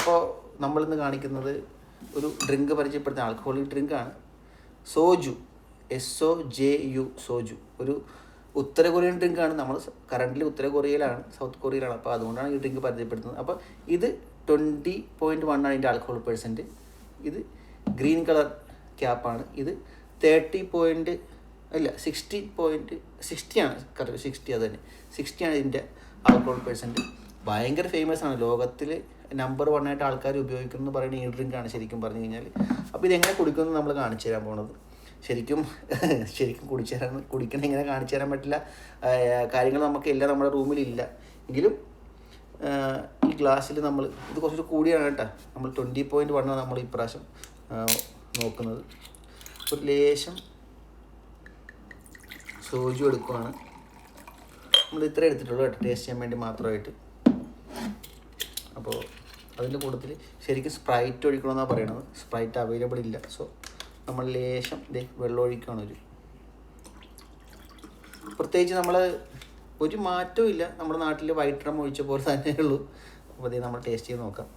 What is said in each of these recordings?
അപ്പോൾ നമ്മളിന്ന് കാണിക്കുന്നത് ഒരു ഡ്രിങ്ക് പരിചയപ്പെടുത്തുന്ന alcoholic ഡ്രിങ്കാണ് soju S O J U soju. ഒരു ഉത്തര കൊറിയൻ ഡ്രിങ്കാണ് നമ്മൾ കറണ്ട്ലി ഉത്തര കൊറിയയിലാണ് സൗത്ത് കൊറിയയിലാണ്. അപ്പോൾ അതുകൊണ്ടാണ് ഈ ഡ്രിങ്ക് പരിചയപ്പെടുത്തുന്നത്. അപ്പോൾ ഇത് ട്വന്റി പോയിന്റ് വൺ ആണ് ഇതിന്റെ ആൽക്കഹോൾ പെർസെന്റ് ഇത് ഗ്രീൻ കളർ ക്യാപ്പാണ് ഇത് തേർട്ടി പോയിന്റ് ഇല്ല സിക്സ്റ്റി പോയിന്റ് സിക്സ്റ്റിയാണ് കറക്റ്റ് സിക്സ്റ്റി അത് തന്നെ. സിക്സ്റ്റിയാണ് ഇതിന്റെ ആൽക്കഹോൾ പെർസെന്റ് ഭയങ്കര ഫേമസ് ആണ്. ലോകത്തിൽ നമ്പർ വൺ ആയിട്ട് ആൾക്കാർ ഉപയോഗിക്കുന്നു പറയുന്ന ഈ ഡ്രിങ്ക് ആണ് ശരിക്കും പറഞ്ഞു കഴിഞ്ഞാൽ അപ്പോൾ ഇതെങ്ങനെ കുടിക്കുമെന്ന് നമ്മൾ കാണിച്ചു തരാൻ പോണത്. ശരിക്കും ശരിക്കും കുടിച്ചു തരാൻ കുടിക്കണം ഇങ്ങനെ കാണിച്ചു തരാൻ പറ്റില്ല. കാര്യങ്ങൾ നമുക്ക് എല്ലാം നമ്മുടെ റൂമിലില്ല എങ്കിലും ഈ ഗ്ലാസ്സിൽ നമ്മൾ ഇത് കുറച്ച് കൂടിയാണ് കേട്ടോ. നമ്മൾ ട്വന്റി പോയിന്റ് വണ്ണാണ് നമ്മൾ ഇപ്രാവശ്യം നോക്കുന്നത്. ഒരു ലേശം സോജു എടുക്കുവാണ്. നമ്മൾ ഇത്ര എടുത്തിട്ടുള്ളൂ കേട്ടോ. ടേസ്റ്റ് ചെയ്യാൻ വേണ്ടി മാത്രമായിട്ട്. അപ്പോൾ അതിന്റെ കൂട്ടത്തിൽ ശരിക്കും സ്പ്രൈറ്റ് ഒഴിക്കണമെന്നാണ് പറയണത്. സ്പ്രൈറ്റ് അവൈലബിൾ ഇല്ല. സോ നമ്മൾ ലേശം ദേ വെള്ളം ഒഴിക്കുകയാണ് ഒരു. പ്രത്യേകിച്ച് നമ്മൾ ഒരു മാറ്റവും ഇല്ല. നമ്മുടെ നാട്ടിൽ വൈറ്റ് റം ഒഴിച്ച പോലെ തന്നെ ഉള്ളൂ. അപ്പോൾ അതേ നമ്മൾ ടേസ്റ്റ് ചെയ്ത് നോക്കാം.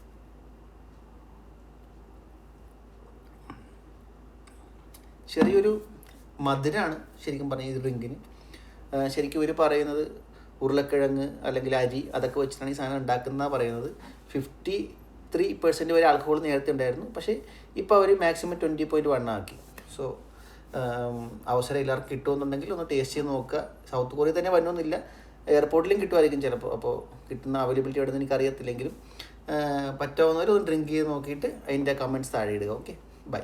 ചെറിയൊരു മധുരമാണ് ശരിക്കും പറഞ്ഞ ഈ ഡ്രിങ്കിന് ശരിക്കും ഇവർ പറയുന്നത് ഉരുളക്കിഴങ്ങ് അല്ലെങ്കിൽ അരി അതൊക്കെ വെച്ചിട്ടാണ് ഈ സാധനം ഉണ്ടാക്കുന്ന പറയുന്നത്. ഫിഫ്റ്റി ത്രീ പെർസെന്റ് വരെ ആൽക്കഹോൾ നേരത്തെ ഉണ്ടായിരുന്നു. പക്ഷേ ഇപ്പോൾ അവർ മാക്സിമം ട്വന്റി പോയിന്റ് വൺ ആക്കി. സോ അവസരം എല്ലാവർക്കും കിട്ടുമെന്നുണ്ടെങ്കിൽ ഒന്ന് ടേസ്റ്റ് ചെയ്ത് നോക്കുക. സൗത്ത് കൊറിയ തന്നെ വന്നൊന്നുമില്ല. എയർപോർട്ടിലും കിട്ടുമായിരിക്കും ചിലപ്പോൾ അപ്പോൾ കിട്ടുന്ന അവൈലബിലിറ്റി എവിടെ നിന്ന് അറിയത്തില്ലെങ്കിലും പറ്റാവുന്നവർ ഒന്ന് ഡ്രിങ്ക് ചെയ്ത് നോക്കിയിട്ട് അതിന്റെ കമന്റ്സ് താഴെ ഇടുക. Okay bye